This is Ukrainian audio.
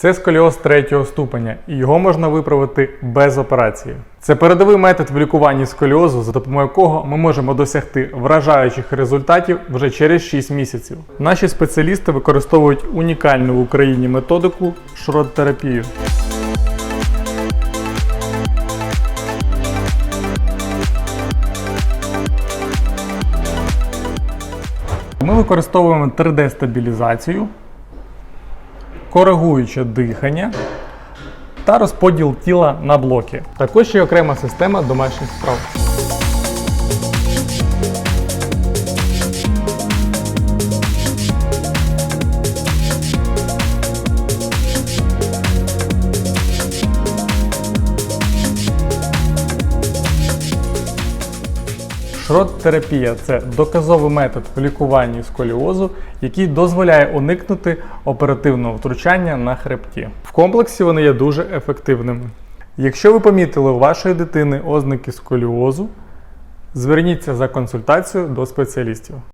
Це сколіоз третього ступеня, і його можна виправити без операції. Це передовий метод в лікуванні сколіозу, за допомогою якого ми можемо досягти вражаючих результатів вже через 6 місяців. Наші спеціалісти використовують унікальну в Україні методику шрот-терапію. Ми використовуємо 3D-стабілізацію, коригуюче дихання та розподіл тіла на блоки. Також є окрема система домашніх справ. Шрот-терапія це доказовий метод в лікуванні сколіозу, який дозволяє уникнути оперативного втручання на хребті. В комплексі вони є дуже ефективними. Якщо ви помітили у вашої дитини ознаки сколіозу, зверніться за консультацією до спеціалістів.